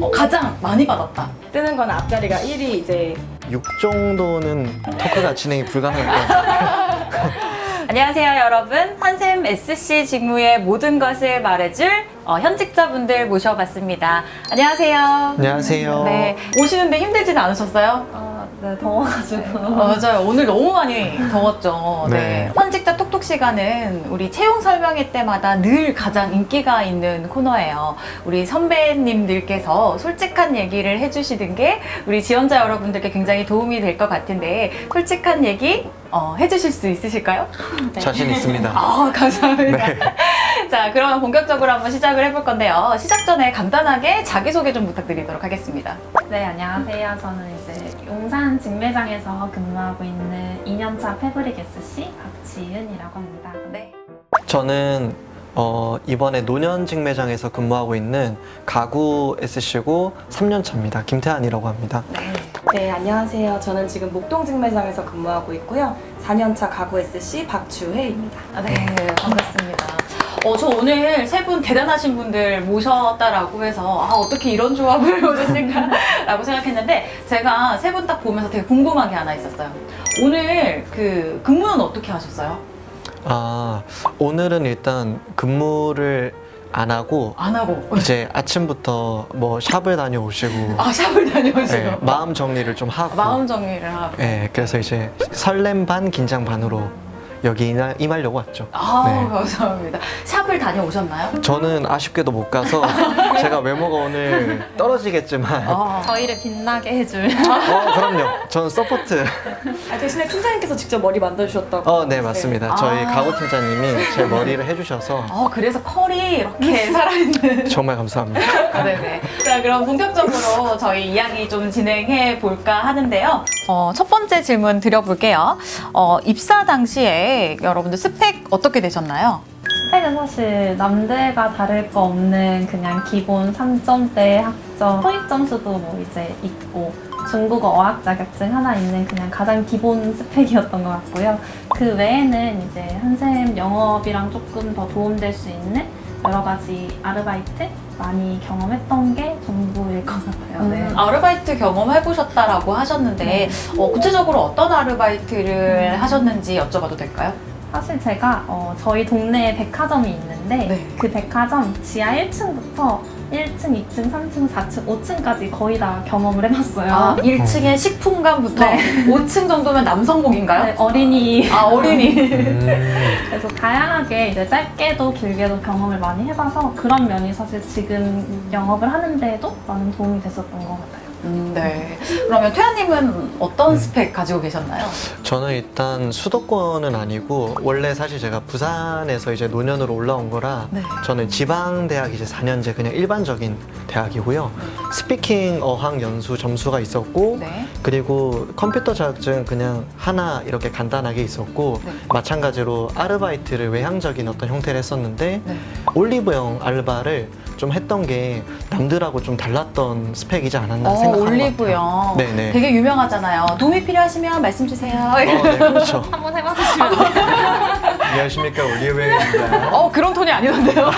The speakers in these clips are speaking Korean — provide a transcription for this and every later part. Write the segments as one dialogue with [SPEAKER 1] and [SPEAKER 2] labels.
[SPEAKER 1] 어, 가장 많이 받았다.
[SPEAKER 2] 뜨는 건 앞자리가 1이 이제
[SPEAKER 3] 6 정도는 토크가 진행이 불가능할 것 같아요.
[SPEAKER 1] 안녕하세요, 여러분. 한샘 SC 직무의 모든 것을 말해줄 어, 현직자분들 모셔봤습니다. 안녕하세요.
[SPEAKER 3] 안녕하세요.
[SPEAKER 1] 네, 오시는데 힘들지는 않으셨어요?
[SPEAKER 4] 아, 네, 더워가지고.
[SPEAKER 1] 어, 맞아요. 오늘 너무 많이 더웠죠. 네.
[SPEAKER 3] 네.
[SPEAKER 1] 현직자 톡톡 시간은 우리 채용 설명회 때마다 늘 가장 인기가 있는 코너예요. 우리 선배님들께서 솔직한 얘기를 해주시는 게 우리 지원자 여러분들께 굉장히 도움이 될 것 같은데 솔직한 얘기 어, 해주실 수 있으실까요? 네.
[SPEAKER 3] 자신 있습니다.
[SPEAKER 1] 아, 감사합니다.
[SPEAKER 3] 네.
[SPEAKER 1] 자, 그러면 본격적으로 한번 시작을 해볼 건데요. 시작 전에 간단하게 자기소개 좀 부탁드리도록 하겠습니다.
[SPEAKER 4] 네, 안녕하세요. 저는 용산 직매장에서 근무하고 있는 2년차 패브릭 SC 박지은이라고 합니다.
[SPEAKER 1] 네.
[SPEAKER 3] 저는 어, 이번에 노년 직 매장에서 근무하고 있는 가구 SC고 3년 차입니다. 김태환이라고 합니다.
[SPEAKER 2] 네 안녕하세요. 저는 지금 목동 직 매장에서 근무하고 있고요. 4년차 가구 SC 박주혜입니다.
[SPEAKER 1] 아, 네, 반갑습니다. 어, 저 오늘 세 분 대단하신 분들 모셨다라고 해서 아, 어떻게 이런 조합을 모셨을까라고 생각했는데 제가 세 분 딱 보면서 되게 궁금한 게 하나 있었어요. 오늘 그 근무는 어떻게 하셨어요?
[SPEAKER 3] 아, 오늘은 일단 근무를 안 하고
[SPEAKER 1] 안 하고.
[SPEAKER 3] 이제 아침부터 뭐 샵을 다녀오시고
[SPEAKER 1] 아 샵을 다녀오시고.
[SPEAKER 3] 네, 마음 정리를 좀 하고.
[SPEAKER 1] 마음 정리를 하고.
[SPEAKER 3] 네, 그래서 이제 설렘 반 긴장 반으로 여기 임하- 임하려고 왔죠.
[SPEAKER 1] 아
[SPEAKER 3] 네.
[SPEAKER 1] 감사합니다. 샵을 다녀오셨나요?
[SPEAKER 3] 저는 아쉽게도 못 가서 제가 외모가 오늘 떨어지겠지만
[SPEAKER 1] 아,
[SPEAKER 4] 저희를 빛나게 해줄.
[SPEAKER 3] 어 그럼요. 저는 서포트.
[SPEAKER 2] 아, 대신에 팀장님께서 직접 머리 만들어주셨다고.
[SPEAKER 3] 어 네 맞습니다. 저희
[SPEAKER 1] 아.
[SPEAKER 3] 가구 팀장님이 제 머리를 해주셔서
[SPEAKER 1] 어, 그래서 컬이 이렇게 살아있는
[SPEAKER 3] 정말 감사합니다.
[SPEAKER 1] 아, 네네. 자, 그럼 본격적으로 저희 이야기 좀 진행해 볼까 하는데요. 어, 첫 번째 질문 드려볼게요. 어, 입사 당시에 여러분들 스펙 어떻게 되셨나요?
[SPEAKER 4] 스펙은 사실 남들과 다를 거 없는 그냥 기본 3점대 학점, 토익 점수도 뭐 이제 있고 중국어 어학 자격증 하나 있는 그냥 가장 기본 스펙이었던 것 같고요. 그 외에는 이제 한샘 영업이랑 조금 더 도움될 수 있는 여러 가지 아르바이트 많이 경험했던 게같 네.
[SPEAKER 1] 음, 아르바이트 경험해보셨다라고 하셨는데, 어, 구체적으로 어떤 아르바이트를
[SPEAKER 4] 음.
[SPEAKER 1] 하셨는지 여쭤봐도 될까요?
[SPEAKER 4] 사실 제가 어, 저희 동네에 백화점이 있는데
[SPEAKER 1] 네.
[SPEAKER 4] 그 백화점 지하 1층부터 1층, 2층, 3층, 4층, 5층까지 거의 다 경험을 해봤어요.
[SPEAKER 1] 아, 1층에 식품관부터
[SPEAKER 4] 네.
[SPEAKER 1] 5층 정도면 남성복인가요?
[SPEAKER 4] 네, 어린이
[SPEAKER 1] 아, 어린이.
[SPEAKER 3] 음,
[SPEAKER 4] 그래서 다양하게 이제 짧게도 길게도 경험을 많이 해봐서 그런 면이 사실 지금 영업을 하는데도 많은 도움이 됐었던 것 같아요.
[SPEAKER 1] 음, 네. 그러면 태아님은 어떤
[SPEAKER 3] 음.
[SPEAKER 1] 스펙 가지고 계셨나요?
[SPEAKER 3] 저는 일단 수도권은 아니고 원래 사실 제가 부산에서 이제 노년으로 올라온 거라
[SPEAKER 1] 네.
[SPEAKER 3] 저는 지방 대학 이제 4년제 그냥 일반적인 대학이고요. 스피킹 어학 연수 점수가 있었고
[SPEAKER 1] 네.
[SPEAKER 3] 그리고 컴퓨터 자격증 그냥 하나 이렇게 간단하게 있었고
[SPEAKER 1] 네.
[SPEAKER 3] 마찬가지로 아르바이트를 외향적인 어떤 형태를 했었는데
[SPEAKER 1] 네.
[SPEAKER 3] 올리브영 알바를 좀 했던 게 남들하고 좀 달랐던 스펙이지 않았나
[SPEAKER 1] 어,
[SPEAKER 3] 생각하는 것
[SPEAKER 1] 올리브영.
[SPEAKER 3] 같아요. 네네.
[SPEAKER 1] 되게 유명하잖아요. 도움이 필요하시면 말씀 주세요.
[SPEAKER 3] 어, 네, 그렇죠.
[SPEAKER 4] 한번 해봐주시면
[SPEAKER 3] 안녕하십니까 올리브영입니다.
[SPEAKER 1] 어, 그런 톤이 아니던데요?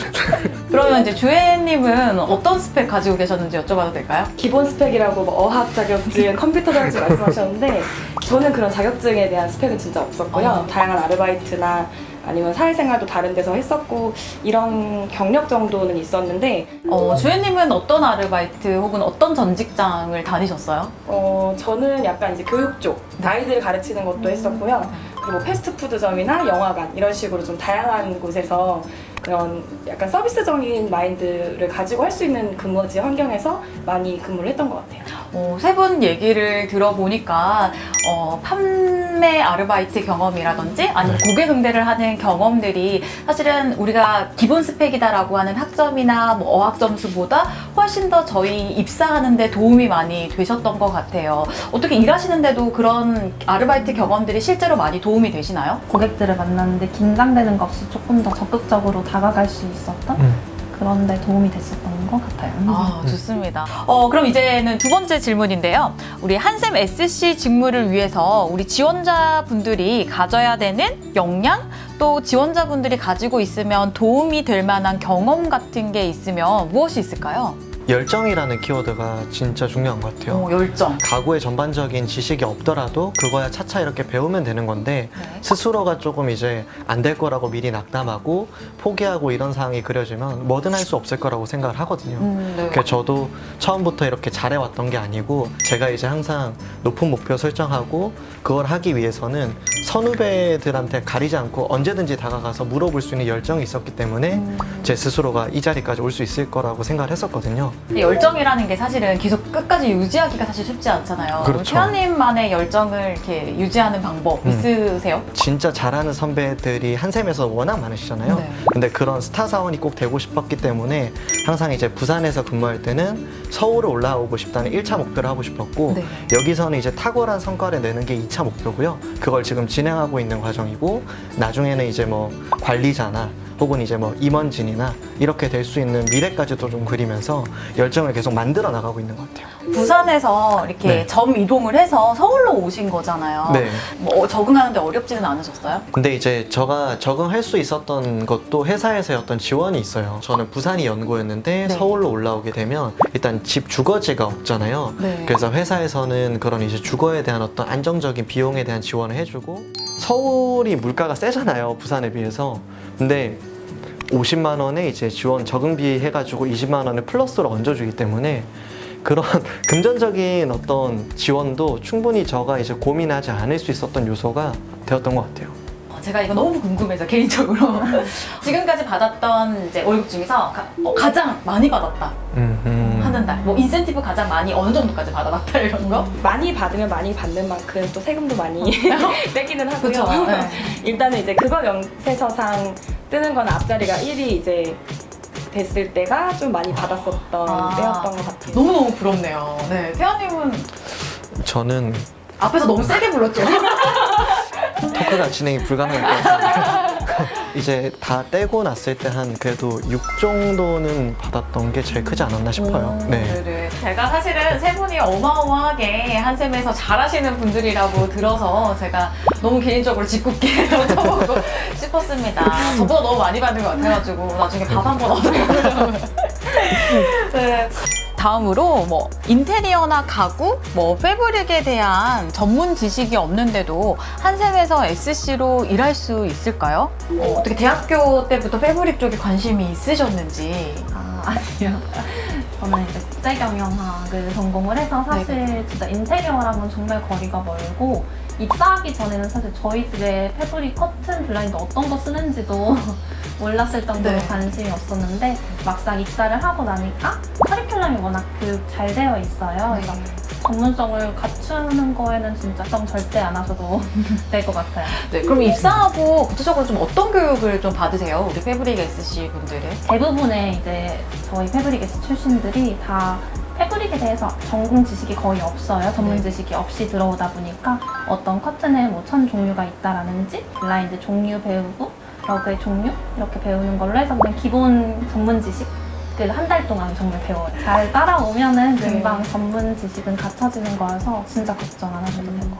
[SPEAKER 1] 그러면 이제 주혜님은 어떤 스펙 가지고 계셨는지 여쭤봐도 될까요?
[SPEAKER 2] 기본 스펙이라고 뭐 어학 자격증, 컴퓨터 자격증 말씀하셨는데 저는 그런 자격증에 대한 스펙은 진짜 없었고요.
[SPEAKER 1] 어.
[SPEAKER 2] 다양한 아르바이트나 아니면 사회생활도 다른 데서 했었고 이런 경력 정도는 있었는데
[SPEAKER 1] 어, 주혜님은 어떤 아르바이트 혹은 어떤 전 직장을 다니셨어요?
[SPEAKER 2] 어, 저는 약간 이제 교육 쪽 아이들 가르치는 것도 했었고요. 그리고 패스트푸드점이나 영화관 이런 식으로 좀 다양한 곳에서 그런 약간 서비스적인 마인드를 가지고 할 수 있는 근무지 환경에서 많이 근무를 했던 것 같아요.
[SPEAKER 1] 어, 세분 얘기를 들어보니까 어, 판매 아르바이트 경험이라든지 아니면 고객 응대를 하는 경험들이 사실은 우리가 기본 스펙이다라고 하는 학점이나 뭐 어학 점수보다 훨씬 더 저희 입사하는데 도움이 많이 되셨던 것 같아요. 어떻게 일하시는데도 그런 아르바이트 경험들이 실제로 많이 도움이 되시나요?
[SPEAKER 4] 고객들을 만났는데 긴장되는 것 없이 조금 더 적극적으로 다가갈 수 있었던
[SPEAKER 3] 음.
[SPEAKER 4] 그런 데 도움이 됐었던 것 같아요.
[SPEAKER 1] 아, 좋습니다. 어, 그럼 이제는 두 번째 질문인데요. 우리 한샘 SC 직무를 위해서 우리 지원자분들이 가져야 되는 역량 또 지원자분들이 가지고 있으면 도움이 될 만한 경험 같은 게 있으면 무엇이 있을까요?
[SPEAKER 3] 열정이라는 키워드가 진짜 중요한 것 같아요.
[SPEAKER 1] 어, 열정.
[SPEAKER 3] 가구의 전반적인 지식이 없더라도 그거야 차차 이렇게 배우면 되는 건데
[SPEAKER 1] 네.
[SPEAKER 3] 스스로가 조금 이제 안 될 거라고 미리 낙담하고 포기하고 이런 상황이 그려지면 뭐든 할 수 없을 거라고 생각을 하거든요.
[SPEAKER 1] 음, 네.
[SPEAKER 3] 그래서 저도 처음부터 이렇게 잘해왔던 게 아니고 제가 이제 항상 높은 목표 설정하고 그걸 하기 위해서는 선후배들한테 가리지 않고 언제든지 다가가서 물어볼 수 있는 열정이 있었기 때문에
[SPEAKER 1] 음.
[SPEAKER 3] 제 스스로가 이 자리까지 올 수 있을 거라고 생각을 했었거든요.
[SPEAKER 1] 열정이라는 게 사실은 계속 끝까지 유지하기가 사실 쉽지 않잖아요.
[SPEAKER 3] 그렇죠.
[SPEAKER 1] 태연님만의 열정을 이렇게 유지하는 방법
[SPEAKER 3] 음.
[SPEAKER 1] 있으세요?
[SPEAKER 3] 진짜 잘하는 선배들이 한샘에서 워낙 많으시잖아요.
[SPEAKER 1] 네.
[SPEAKER 3] 근데 그런 스타 사원이 꼭 되고 싶었기 때문에 항상 이제 부산에서 근무할 때는 서울을 올라오고 싶다는 1차 목표를 하고 싶었고
[SPEAKER 1] 네.
[SPEAKER 3] 여기서는 이제 탁월한 성과를 내는 게 2차 목표고요. 그걸 지금 진행하고 있는 과정이고 나중에는 이제 뭐 관리자나 혹은 이제 뭐 임원진이나 이렇게 될 수 있는 미래까지도 좀 그리면서 열정을 계속 만들어 나가고 있는 것 같아요.
[SPEAKER 1] 부산에서 이렇게
[SPEAKER 3] 네.
[SPEAKER 1] 점 이동을 해서 서울로 오신 거잖아요.
[SPEAKER 3] 네.
[SPEAKER 1] 뭐 어, 적응하는데 어렵지는 않으셨어요?
[SPEAKER 3] 근데 이제 제가 적응할 수 있었던 것도 회사에서의 어떤 지원이 있어요. 저는 부산이 연고였는데
[SPEAKER 1] 네.
[SPEAKER 3] 서울로 올라오게 되면 일단 집 주거지가 없잖아요.
[SPEAKER 1] 네.
[SPEAKER 3] 그래서 회사에서는 그런 이제 주거에 대한 어떤 안정적인 비용에 대한 지원을 해주고 서울이 물가가 세잖아요. 부산에 비해서. 근데 50만 원에 이제 지원 적응비 해가지고 20만 원을 플러스로 얹어주기 때문에 그런 금전적인 어떤 지원도 충분히 저가 이제 고민하지 않을 수 있었던 요소가 되었던 것 같아요.
[SPEAKER 1] 어, 제가 이거 너무 궁금해서 개인적으로 지금까지 받았던 이제 월급 중에서 가, 장 많이 받았다
[SPEAKER 3] 음, 음.
[SPEAKER 1] 하는 달, 뭐 인센티브 가장 많이 어느 정도까지 받아봤다 이런 거?
[SPEAKER 2] 많이 받으면 많이 받는 만큼 또 세금도 많이 떼기는 하고요.
[SPEAKER 1] 그쵸. 네.
[SPEAKER 2] 일단은 이제 그거 명세서상 뜨는 건 앞자리가 1이 이제 됐을 때가 좀 많이 받았었던
[SPEAKER 1] 아.
[SPEAKER 2] 때였던 것 같아요.
[SPEAKER 1] 너무너무 부럽네요. 네, 태연님은
[SPEAKER 3] 저는
[SPEAKER 1] 앞에서 너무 세게 불렀죠?
[SPEAKER 3] 토크가 진행이 불가능할 것 같아요. 이제 다 떼고 났을 때 한 그래도 6 정도는 받았던 게 제일 크지 않았나 싶어요.
[SPEAKER 1] 오,
[SPEAKER 3] 네.
[SPEAKER 1] 네네. 제가 사실은 세 분이 어마어마하게 한샘에서 잘하시는 분들이라고 들어서 제가 너무 개인적으로 짓궂게 여쭤보고 싶었습니다. 저보다 너무 많이 받는 것 같아가지고 나중에 밥 한 번 얻어먹으려면. 네. 다음으로 뭐 인테리어나 가구, 뭐 패브릭에 대한 전문 지식이 없는데도 한샘에서 SC로 일할 수 있을까요? 어, 어떻게 대학교 때부터 패브릭 쪽에 관심이 있으셨는지.
[SPEAKER 4] 아, 아니요. 저는 이제 국제경영학을 전공을 해서 사실 진짜 인테리어랑은 정말 거리가 멀고 입사하기 전에는 사실 저희 집에 패브릭 커튼 블라인드 어떤 거 쓰는지도 몰랐을 정도로
[SPEAKER 1] 네.
[SPEAKER 4] 관심이 없었는데 막상 입사를 하고 나니까 커리큘럼이 워낙 교육 잘 되어 있어요. 그래서 전문성을 갖추는 거에는 진짜 정 절대 안 하셔도 될 것 같아요.
[SPEAKER 1] 네, 그럼 입사하고 구체적으로 좀 어떤 교육을 좀 받으세요? 우리 패브릭 SC 분들은?
[SPEAKER 4] 대부분의 이제 저희 패브릭에스 출신들이 다 패브릭에 대해서 전공 지식이 거의 없어요. 전문
[SPEAKER 1] 네.
[SPEAKER 4] 지식이 없이 들어오다 보니까 어떤 커튼에 뭐 천 종류가 있다라는지 블라인드 종류 배우고 러그의 종류 이렇게 배우는 걸로 해서 그냥 기본 전문 지식 한달 동안 정말 배워요. 잘 따라오면은 금방 전문 지식은 갖춰지는 거여서 진짜 걱정 안 하셔도 될것 같아요.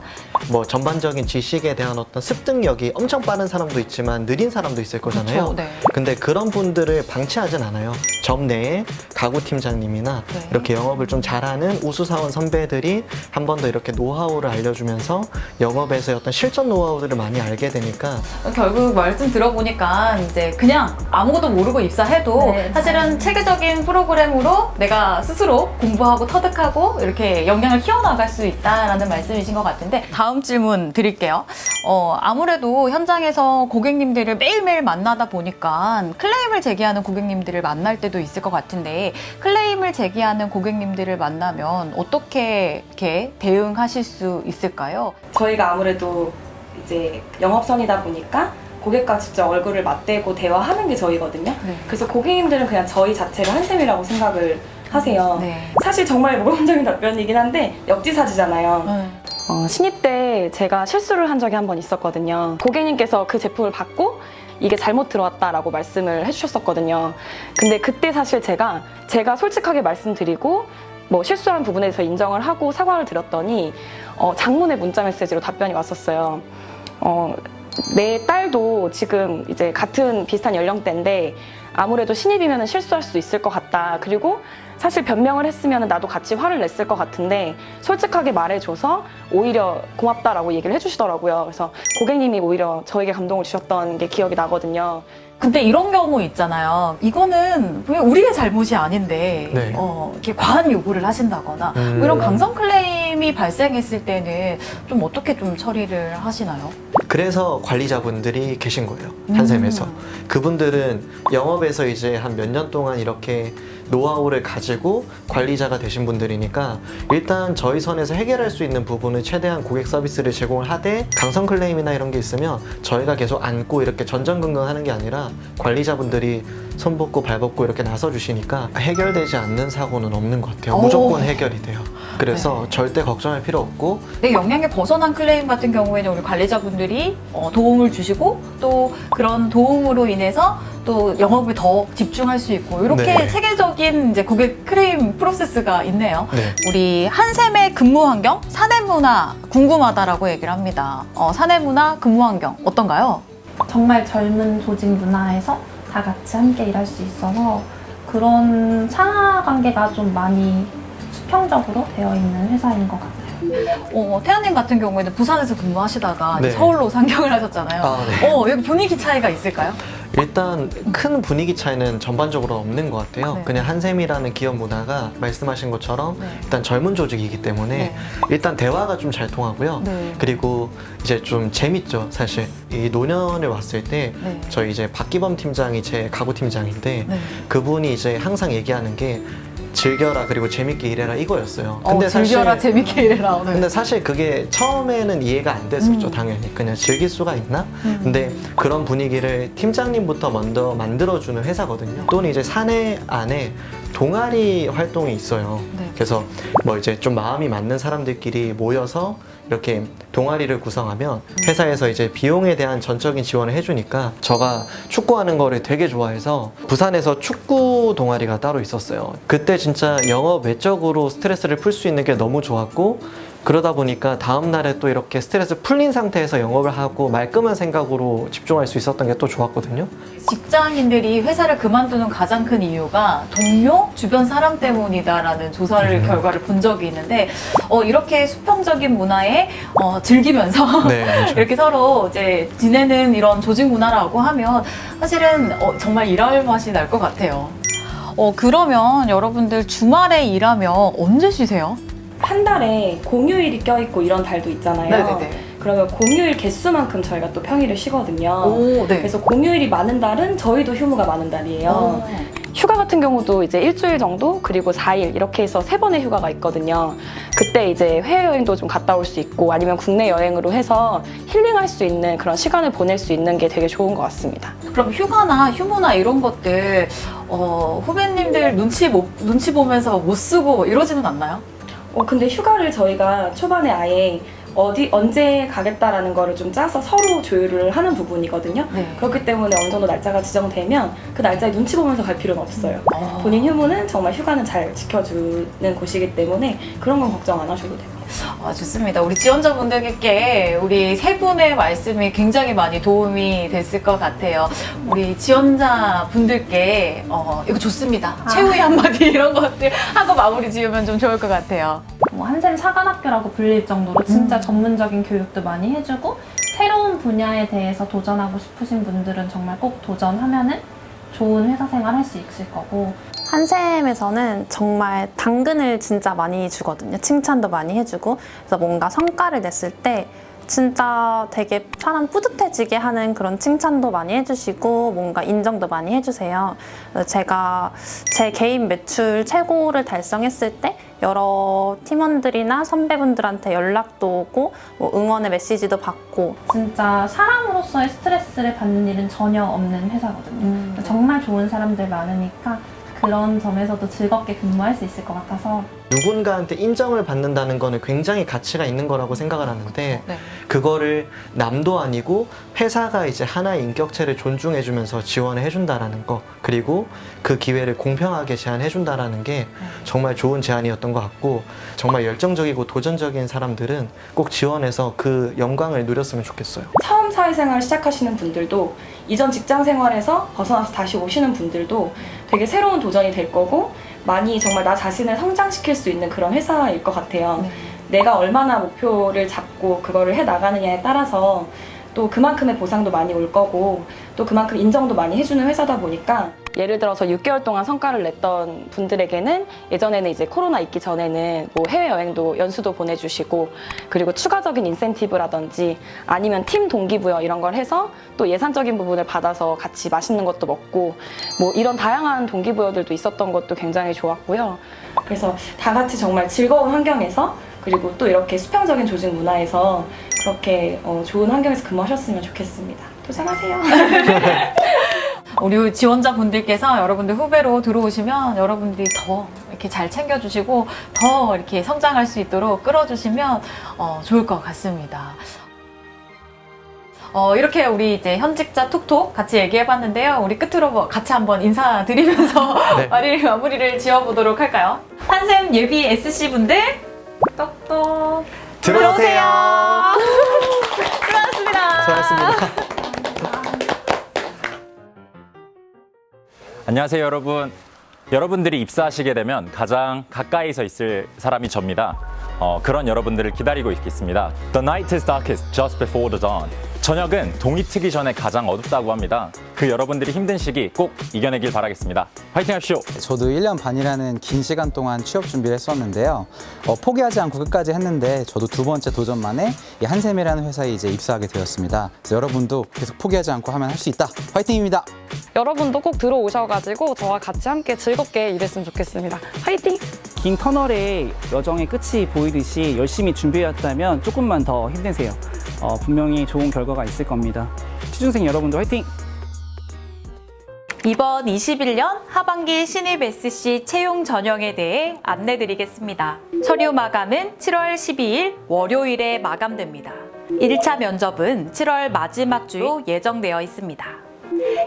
[SPEAKER 3] 뭐 전반적인 지식에 대한 어떤 습득력이 엄청 빠른 사람도 있지만 느린 사람도 있을 거잖아요.
[SPEAKER 1] 그쵸, 네.
[SPEAKER 3] 근데 그런 분들을 방치하진 않아요. 점 내에 가구 팀장님이나
[SPEAKER 1] 네.
[SPEAKER 3] 이렇게 영업을 좀 잘하는 우수 사원 선배들이 한 번 더 이렇게 노하우를 알려주면서 영업에서의 어떤 실전 노하우들을 많이 알게 되니까
[SPEAKER 1] 결국 말씀 들어보니까 이제 그냥 아무것도 모르고 입사해도
[SPEAKER 4] 네,
[SPEAKER 1] 사실은 체계적인 프로그램으로 내가 스스로 공부하고 터득하고 이렇게 역량을 키워나갈 수 있다라는 말씀이신 것 같은데 다음 질문 드릴게요. 어, 아무래도 현장에서 고객님들을 매일매일 만나다 보니까 클레임을 제기하는 고객님들을 만날 때도 있을 것 같은데 클레임을 제기하는 고객님들을 만나면 어떻게 이렇게 대응하실 수 있을까요?
[SPEAKER 2] 저희가 아무래도 이제 영업선이다 보니까 고객과 직접 얼굴을 맞대고 대화하는 게 저희거든요.
[SPEAKER 1] 네.
[SPEAKER 2] 그래서 고객님들은 그냥 저희 자체가 한샘이라고 생각을 하세요.
[SPEAKER 1] 네.
[SPEAKER 2] 사실 정말 모범적인 답변이긴 한데 역지사지잖아요.
[SPEAKER 1] 네.
[SPEAKER 2] 어, 신입 때 제가 실수를 한 적이 한 번 있었거든요. 고객님께서 그 제품을 받고 이게 잘못 들어왔다라고 말씀을 해주셨었거든요. 근데 그때 사실 제가 제가 솔직하게 말씀드리고 뭐 실수한 부분에 대해서 인정을 하고 사과를 드렸더니 어, 장문의 문자 메시지로 답변이 왔었어요. 어, 내 딸도 지금 이제 같은 비슷한 연령대인데 아무래도 신입이면 실수할 수 있을 것 같다. 그리고 사실 변명을 했으면 나도 같이 화를 냈을 것 같은데 솔직하게 말해줘서 오히려 고맙다라고 얘기를 해주시더라고요. 그래서 고객님이 오히려 저에게 감동을 주셨던 게 기억이 나거든요.
[SPEAKER 1] 근데 이런 경우 있잖아요. 이거는 왜 우리의 잘못이 아닌데
[SPEAKER 3] 네.
[SPEAKER 1] 어, 이렇게 과한 요구를 하신다거나
[SPEAKER 3] 음.
[SPEAKER 1] 뭐 이런 강성 클레임이 발생했을 때는 좀 어떻게 좀 처리를 하시나요?
[SPEAKER 3] 그래서 관리자분들이 계신 거예요. 한샘에서.
[SPEAKER 1] 음.
[SPEAKER 3] 그분들은 영업에서 이제 한 몇 년 동안 이렇게 노하우를 가지고 관리자가 되신 분들이니까 일단 저희 선에서 해결할 수 있는 부분은 최대한 고객 서비스를 제공을 하되 강성 클레임이나 이런 게 있으면 저희가 계속 안고 이렇게 전전긍긍하는 게 아니라 관리자분들이 손 벗고 발 벗고 이렇게 나서 주시니까 해결되지 않는 사고는 없는 것 같아요.
[SPEAKER 1] 오.
[SPEAKER 3] 무조건 해결이 돼요. 그래서
[SPEAKER 1] 네.
[SPEAKER 3] 절대 걱정할 필요 없고
[SPEAKER 1] 내 역량에 벗어난 클레임 같은 경우에는 우리 관리자분들이 어, 도움을 주시고 또 그런 도움으로 인해서 또 영업을 더 집중할 수 있고 이렇게
[SPEAKER 3] 네.
[SPEAKER 1] 체계적인 이제 고객 클레임 프로세스가 있네요.
[SPEAKER 3] 네.
[SPEAKER 1] 우리 한샘의 근무 환경, 사내 문화 궁금하다라고 얘기를 합니다. 어, 사내 문화, 근무 환경 어떤가요?
[SPEAKER 4] 정말 젊은 조직 문화에서 다 같이 함께 일할 수 있어서 그런 상하 관계가 좀 많이 수평적으로 되어 있는 회사인 것 같아요.
[SPEAKER 1] 어, 태연님 같은 경우에는 부산에서 근무하시다가
[SPEAKER 3] 네.
[SPEAKER 1] 서울로 상경을 하셨잖아요.
[SPEAKER 3] 아, 네.
[SPEAKER 1] 어, 여기 분위기 차이가 있을까요?
[SPEAKER 3] 일단 큰 분위기 차이는 전반적으로 없는 것 같아요.
[SPEAKER 1] 네.
[SPEAKER 3] 그냥 한샘이라는 기업 문화가 말씀하신 것처럼
[SPEAKER 1] 네.
[SPEAKER 3] 일단 젊은 조직이기 때문에
[SPEAKER 1] 네.
[SPEAKER 3] 일단 대화가 좀 잘 통하고요.
[SPEAKER 1] 네.
[SPEAKER 3] 그리고 이제 좀 재밌죠, 사실. 이 노년을 왔을 때
[SPEAKER 1] 네.
[SPEAKER 3] 저희 이제 박기범 팀장이 제 가부 팀장인데
[SPEAKER 1] 네.
[SPEAKER 3] 그분이 이제 항상 얘기하는 게 즐겨라 그리고 재밌게 일해라 이거였어요.
[SPEAKER 1] 어, 즐겨라, 재밌게 일해라. 오늘.
[SPEAKER 3] 근데 사실 그게 처음에는 이해가 안 됐었죠,
[SPEAKER 1] 음.
[SPEAKER 3] 당연히. 그냥 즐길 수가 있나?
[SPEAKER 1] 음.
[SPEAKER 3] 근데 그런 분위기를 팀장님부터 먼저 만들어주는 회사거든요. 또는 이제 사내 안에 동아리 활동이 있어요.
[SPEAKER 1] 네.
[SPEAKER 3] 그래서 뭐 이제 좀 마음이 맞는 사람들끼리 모여서 이렇게 동아리를 구성하면 회사에서 이제 비용에 대한 전적인 지원을 해주니까 제가 축구하는 거를 되게 좋아해서 부산에서 축구 동아리가 따로 있었어요. 그때 진짜 영업 외적으로 스트레스를 풀 수 있는 게 너무 좋았고 그러다 보니까 다음 날에 또 이렇게 스트레스 풀린 상태에서 영업을 하고 말끔한 생각으로 집중할 수 있었던 게 또 좋았거든요.
[SPEAKER 1] 직장인들이 회사를 그만두는 가장 큰 이유가 동료, 주변 사람 때문이다라는 조사를
[SPEAKER 3] 음.
[SPEAKER 1] 결과를 본 적이 있는데 어, 이렇게 수평적인 문화에 어, 즐기면서
[SPEAKER 3] 네, 그렇죠.
[SPEAKER 1] 이렇게 서로 이제 지내는 이런 조직 문화라고 하면 사실은 어, 정말 일할 맛이 날 것 같아요. 어, 그러면 여러분들 주말에 일하면 언제 쉬세요?
[SPEAKER 2] 한 달에 공휴일이 껴있고 이런 달도 있잖아요.
[SPEAKER 1] 네네네.
[SPEAKER 2] 그러면 공휴일 개수만큼 저희가 또 평일을 쉬거든요.
[SPEAKER 1] 오, 네.
[SPEAKER 2] 그래서 공휴일이 많은 달은 저희도 휴무가 많은 달이에요.
[SPEAKER 1] 어.
[SPEAKER 2] 휴가 같은 경우도 이제 일주일 정도 그리고 4일 이렇게 해서 세 번의 휴가가 있거든요. 그때 이제 해외여행도 좀 갔다 올 수 있고 아니면 국내 여행으로 해서 힐링할 수 있는 그런 시간을 보낼 수 있는 게 되게 좋은 것 같습니다.
[SPEAKER 1] 그럼 휴가나 휴무나 이런 것들 어, 후배님들 눈치 못, 눈치 보면서 못 쓰고 이러지는 않나요?
[SPEAKER 2] 어, 근데 휴가를 저희가 초반에 아예 어디 언제 가겠다라는 거를 좀 짜서 서로 조율을 하는 부분이거든요.
[SPEAKER 1] 네.
[SPEAKER 2] 그렇기 때문에 어느 정도 날짜가 지정되면 그 날짜에 눈치 보면서 갈 필요는 없어요.
[SPEAKER 1] 어.
[SPEAKER 2] 본인 휴무는 정말 휴가는 잘 지켜주는 곳이기 때문에 그런 건 걱정 안 하셔도 됩니다.
[SPEAKER 1] 아, 좋습니다. 우리 지원자분들께 우리 세 분의 말씀이 굉장히 많이 도움이 됐을 것 같아요. 우리 지원자분들께 어, 이거 좋습니다.
[SPEAKER 4] 아.
[SPEAKER 1] 최후의 한마디 이런 것들 하고 마무리 지으면 좀 좋을 것 같아요.
[SPEAKER 4] 뭐 한샘 사관학교라고 불릴 정도로 진짜
[SPEAKER 1] 음.
[SPEAKER 4] 전문적인 교육도 많이 해주고 새로운 분야에 대해서 도전하고 싶으신 분들은 정말 꼭 도전하면은 좋은 회사 생활 할 수 있을 거고
[SPEAKER 5] 한샘에서는 정말 당근을 진짜 많이 주거든요. 칭찬도 많이 해주고 그래서 뭔가 성과를 냈을 때 진짜 되게 사람 뿌듯해지게 하는 그런 칭찬도 많이 해주시고 뭔가 인정도 많이 해주세요. 제가 제 개인 매출 최고를 달성했을 때 여러 팀원들이나 선배분들한테 연락도 오고 뭐 응원의 메시지도 받고
[SPEAKER 4] 진짜 사람으로서의 스트레스를 받는 일은 전혀 없는 회사거든요.
[SPEAKER 1] 음.
[SPEAKER 4] 정말 좋은 사람들 많으니까 그런 점에서도 즐겁게 근무할 수 있을 것 같아서
[SPEAKER 3] 누군가한테 인정을 받는다는 거는 굉장히 가치가 있는 거라고 생각을 하는데
[SPEAKER 1] 네.
[SPEAKER 3] 그거를 남도 아니고 회사가 이제 하나의 인격체를 존중해주면서 지원을 해준다라는 거 그리고 그 기회를 공평하게 제한해준다라는 게 정말 좋은 제안이었던 것 같고 정말 열정적이고 도전적인 사람들은 꼭 지원해서 그 영광을 누렸으면 좋겠어요.
[SPEAKER 2] 처음 사회생활 시작하시는 분들도 이전 직장 생활에서 벗어나서 다시 오시는 분들도 되게 새로운 도전이 될 거고 많이 정말 나 자신을 성장시킬 수 있는 그런 회사일 것 같아요.
[SPEAKER 1] 네.
[SPEAKER 2] 내가 얼마나 목표를 잡고 그거를 해 나가느냐에 따라서 또 그만큼의 보상도 많이 올 거고 또 그만큼 인정도 많이 해주는 회사다 보니까 예를 들어서 6개월 동안 성과를 냈던 분들에게는 예전에는 이제 코로나 있기 전에는 뭐 해외여행도 연수도 보내주시고 그리고 추가적인 인센티브라든지 아니면 팀 동기부여 이런 걸 해서 또 예산적인 부분을 받아서 같이 맛있는 것도 먹고 뭐 이런 다양한 동기부여들도 있었던 것도 굉장히 좋았고요. 그래서 다 같이 정말 즐거운 환경에서 그리고 또 이렇게 수평적인 조직 문화에서 그렇게 어, 좋은 환경에서 근무하셨으면 좋겠습니다. 도전하세요.
[SPEAKER 1] 우리 지원자분들께서 여러분들 후배로 들어오시면 여러분들이 더 이렇게 잘 챙겨주시고 더 이렇게 성장할 수 있도록 끌어주시면 어, 좋을 것 같습니다. 어, 이렇게 우리 이제 현직자 톡톡 같이 얘기해봤는데요. 우리 끝으로 뭐 같이 한번 인사드리면서
[SPEAKER 3] 네.
[SPEAKER 1] 마리- 마무리를 지어보도록 할까요? 한샘 예비 SC 분들 똑똑
[SPEAKER 3] 들어오세요. 수고하셨습니다.
[SPEAKER 6] 안녕하세요, 여러분. 여러분들이 입사하시게 되면 가장 가까이서 있을 사람이 접니다. 어, 그런 여러분들을 기다리고 있겠습니다. The night is darkest just before the dawn. 저녁은 동이 트기 전에 가장 어둡다고 합니다. 그 여러분들이 힘든 시기 꼭 이겨내길 바라겠습니다. 화이팅 하십시오.
[SPEAKER 7] 저도 1년 반이라는 긴 시간 동안 취업 준비를 했었는데요. 어, 포기하지 않고 끝까지 했는데 저도 두 번째 도전 만에 이 한샘이라는 회사에 이제 입사하게 되었습니다. 그래서 여러분도 계속 포기하지 않고 하면 할 수 있다. 화이팅입니다.
[SPEAKER 8] 여러분도 꼭 들어오셔가지고 저와 같이 함께 즐겁게 일했으면 좋겠습니다. 화이팅!
[SPEAKER 9] 긴 터널의 여정의 끝이 보이듯이 열심히 준비해왔다면 조금만 더 힘내세요. 어, 분명히 좋은 결과가 있을 겁니다. 취준생 여러분도 화이팅!
[SPEAKER 1] 이번 21년 하반기 신입 SC 채용 전형에 대해 안내드리겠습니다. 서류 마감은 7월 12일 월요일에 마감됩니다. 1차 면접은 7월 마지막 주로 예정되어 있습니다.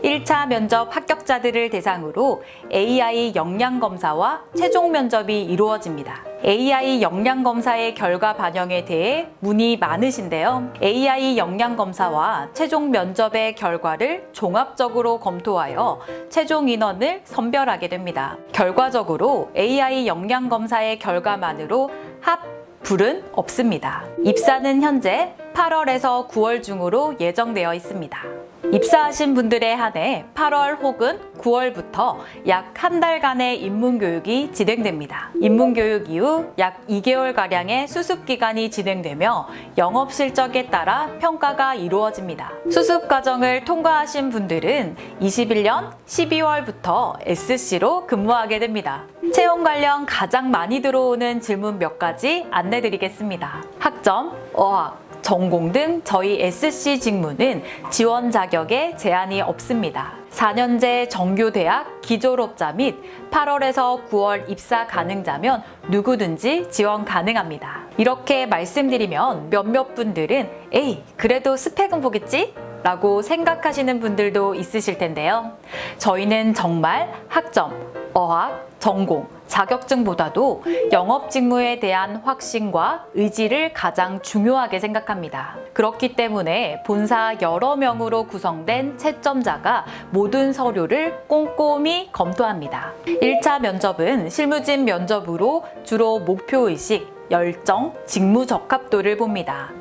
[SPEAKER 1] 1차 면접 합격자들을 대상으로 AI 역량 검사와 최종 면접이 이루어집니다. AI 역량 검사의 결과 반영에 대해 문의 많으신데요. AI 역량 검사와 최종 면접의 결과를 종합적으로 검토하여 최종 인원을 선별하게 됩니다. 결과적으로 AI 역량 검사의 결과만으로 합 불은 없습니다. 입사는 현재 8월에서 9월 중으로 예정되어 있습니다. 입사하신 분들에 한해 8월 혹은 9월부터 약 한 달간의 입문교육이 진행됩니다. 입문교육 이후 약 2개월가량의 수습기간이 진행되며 영업실적에 따라 평가가 이루어집니다. 수습과정을 통과하신 분들은 21년 12월부터 SC로 근무하게 됩니다. 채용 관련 가장 많이 들어오는 질문 몇 가지 안내드리겠습니다. 학점, 어학, 전공 등 저희 SC 직무는 지원 자격에 제한이 없습니다. 4년제 정규 대학 기졸업자 및 8월에서 9월 입사 가능자면 누구든지 지원 가능합니다. 이렇게 말씀드리면 몇몇 분들은 에이, 그래도 스펙은 보겠지? 라고 생각하시는 분들도 있으실 텐데요. 저희는 정말 학점, 어학, 전공, 자격증보다도 영업 직무에 대한 확신과 의지를 가장 중요하게 생각합니다. 그렇기 때문에 본사 여러 명으로 구성된 채점자가 모든 서류를 꼼꼼히 검토합니다. 1차 면접은 실무진 면접으로 주로 목표의식, 열정, 직무 적합도를 봅니다.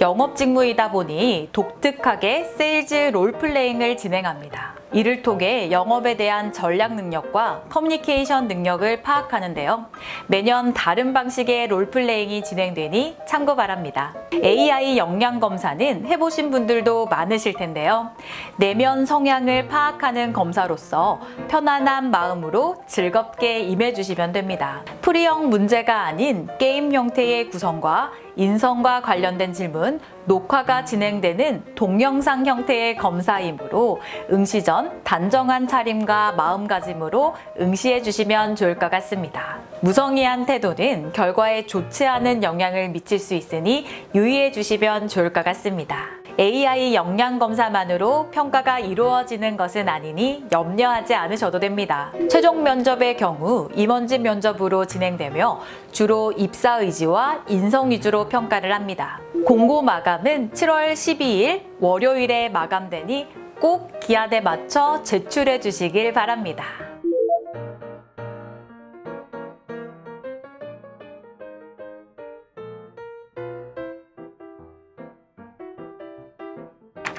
[SPEAKER 1] 영업 직무이다 보니 독특하게 세일즈 롤플레잉을 진행합니다. 이를 통해 영업에 대한 전략 능력과 커뮤니케이션 능력을 파악하는데요. 매년 다른 방식의 롤플레잉이 진행되니 참고 바랍니다. AI 역량 검사는 해보신 분들도 많으실 텐데요. 내면 성향을 파악하는 검사로서 편안한 마음으로 즐겁게 임해주시면 됩니다. 풀이형 문제가 아닌 게임 형태의 구성과 인성과 관련된 질문, 녹화가 진행되는 동영상 형태의 검사이므로 응시 전 단정한 차림과 마음가짐으로 응시해 주시면 좋을 것 같습니다. 무성의한 태도는 결과에 좋지 않은 영향을 미칠 수 있으니 유의해 주시면 좋을 것 같습니다. AI 역량 검사만으로 평가가 이루어지는 것은 아니니 염려하지 않으셔도 됩니다. 최종 면접의 경우 임원진 면접으로 진행되며 주로 입사 의지와 인성 위주로 평가를 합니다. 공고 마감은 7월 12일 월요일에 마감되니 꼭 기한에 맞춰 제출해 주시길 바랍니다.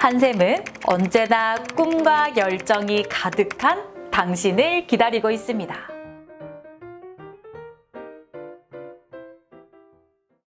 [SPEAKER 1] 한샘은 언제나 꿈과 열정이 가득한 당신을 기다리고 있습니다.